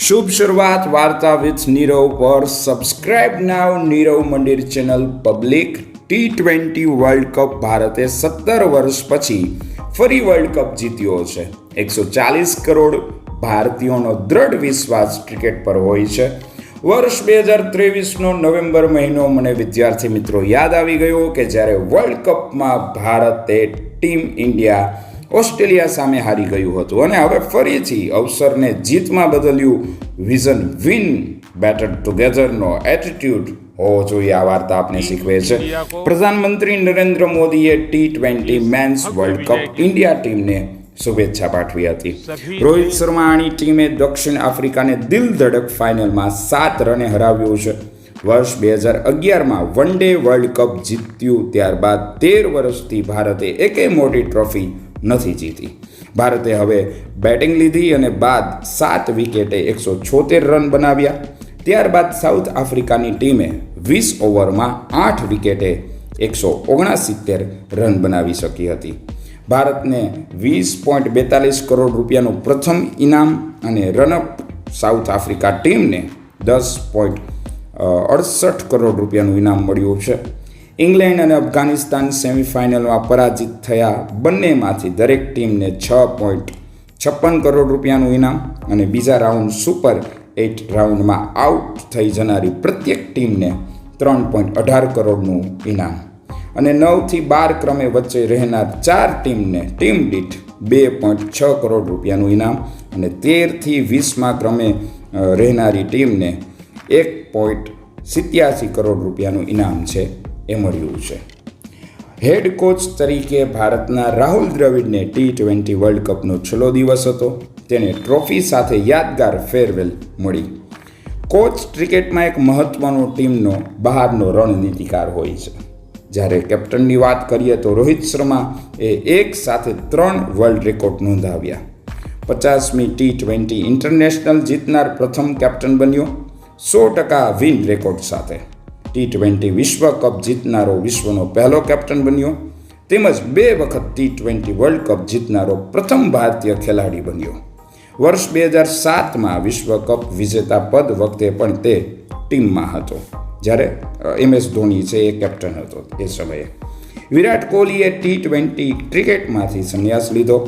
શુભ શરૂઆત, વાર્તા વિથ નીરવ પર subscribe now Nirav Mandir channel public T twenty world cup ભારતે સત્તર વર્ષ પછી ફરી વર્લ્ડ કપ જીત્યો છે. એકસો ચાલીસ કરોડ ભારતીયોનો દ્રઢ વિશ્વાસ ક્રિકેટ પર હોય છે. વર્ષ બે હજાર ત્રેવીસનો નવેમ્બર મહિનો મને વિદ્યાર્થી મિત્રો યાદ આવી ગયો કે જ્યારે વર્લ્ડ કપમાં ભારતે ટીમ ઇન્ડિયા ઓસ્ટ્રેલિયા સામે હારી ગયું હતું. અને હવે ફરીથી અવસરને જીતમાં બદલ્યું. વિઝન વિન બેટર ટુગેધરનો એટીટ્યુડ હોવો જોઈએ. આ વાર્તા આપણે શીખવે છે. પ્રધાનમંત્રી નરેન્દ્ર મોદીએ T twenty men's world cup India ટીમને શુભેચ્છા પાઠવી હતી. રોહિત શર્માની ટીમે દક્ષિણ આફ્રિકાને દિલ ધડક ફાઇનલમાં સાત રને હરાવ્યું છે. વર્ષ બે હજાર અગિયારમાં વન ડે વર્લ્ડ કપ જીત્યું. ત્યારબાદ તેર વર્ષથી ભારતે એકેય મોટી ટ્રોફી નથી જીતી. ભારતે હવે બેટિંગ લીધી અને બાદ સાત વિકેટે એકસો છોતેર રન બનાવ્યા. ત્યારબાદ સાઉથ આફ્રિકાની ટીમે વીસ ઓવરમાં આઠ વિકેટે એકસો ઓગણસિત્તેર રન બનાવી શકી હતી. ભારતને વીસ પોઈન્ટ બેતાલીસ કરોડ રૂપિયાનું પ્રથમ ઇનામ અને રનઅપ સાઉથ આફ્રિકા ટીમને દસ પોઈન્ટ અડસઠ કરોડ રૂપિયાનું ઇનામ મળ્યું છે. ઇંગ્લેન્ડ અને અફઘાનિસ્તાન સેમિફાઇનલમાં પરાજિત થયા. બંનેમાંથી દરેક ટીમને છ પોઈન્ટ છપ્પન કરોડ રૂપિયાનું ઇનામ અને બીજા રાઉન્ડ સુપર એઇટ રાઉન્ડમાં આઉટ થઈ જનારી પ્રત્યેક ટીમને ત્રણ પોઈન્ટ અઢાર કરોડનું ઇનામ. અને નવથી બાર ક્રમે વચ્ચે રહેનાર ચાર ટીમને ટીમ દીઠ બે પોઈન્ટ છ કરોડ રૂપિયાનું ઇનામ અને તેરથી વીસમાં ક્રમે રહેનારી ટીમને એક પોઈન્ટ સિત્યાસી કરોડ રૂપિયાનું ઇનામ છે. એ મળ્યું છે. હેડ કોચ તરીકે ભારતના રાહુલ દ્રવિડને ટી ટ્વેન્ટી વર્લ્ડ કપનો છેલ્લો દિવસ હતો. તેને ટ્રોફી સાથે યાદગાર ફેરવેલ મળી. કોચ ક્રિકેટમાં એક મહત્વનો ટીમનો બહારનો રણનીતિકાર હોય છે. જ્યારે કેપ્ટનની વાત કરીએ તો રોહિત શર્મા એ એક સાથે ત્રણ વર્લ્ડ રેકોર્ડ નોંધાવ્યા. પચાસમી ટી ટ્વેન્ટી ઇન્ટરનેશનલ જીતનાર પ્રથમ કેપ્ટન બન્યો. સો ટકા વિન રેકોર્ડ સાથે. ટી ટ્વેન્ટી વિશ્વ કપ જીતનારો વિશ્વનો પહેલો કેપ્ટન બન્યો. તેમજ બે વખત ટી ટ્વેન્ટી વર્લ્ડ કપ જીતનારો પ્રથમ ભારતીય ખેલાડી બન્યો. વર્ષ બે હજાર સાતમાં વિશ્વ કપ વિજેતા પદ વખતે પણ તે ટીમમાં હતો. જ્યારે એમ એસ ધોની છે એ કેપ્ટન હતો એ સમયે. વિરાટ કોહલીએ ટી ટ્વેન્ટી ક્રિકેટમાંથી સંન્યાસ લીધો.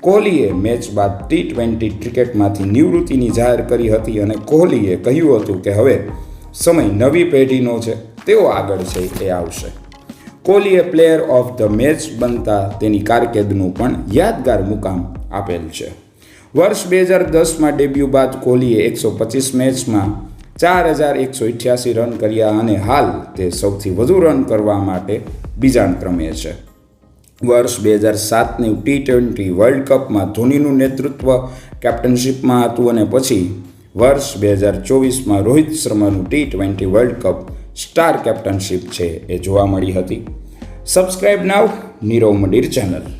કોહલીએ મેચ બાદ ટી ટ્વેન્ટી ક્રિકેટમાંથી નિવૃત્તિની જાહેર કરી હતી અને કોહલીએ કહ્યું હતું કે હવે સમય નવી પેઢીનો છે, તેઓ આગળ છે એ આવશે. કોહલીએ પ્લેયર ઓફ ધ મેચ બનતા તેની કારકિર્દીનું પણ યાદગાર મુકામ આપેલ છે. વર્ષ બે હજાર દસમાં ડેબ્યુ બાદ કોહલીએ એકસો પચીસ મેચમાં ચાર હજાર એકસો અઠ્યાસી રન કર્યા અને હાલ તે સૌથી વધુ રન કરવા માટે બીજા ક્રમે છે. વર્ષ બે હજાર સાતની ટી ટ્વેન્ટી વર્લ્ડ કપમાં ધોનીનું નેતૃત્વ કેપ્ટનશીપમાં હતું અને પછી વર્ષ બે હજાર ચોવીસમાં Rohit શર્માનું T twenty world cup star captainship છે એ જોવા મળી હતી. Subscribe now Nirav Mandir channel.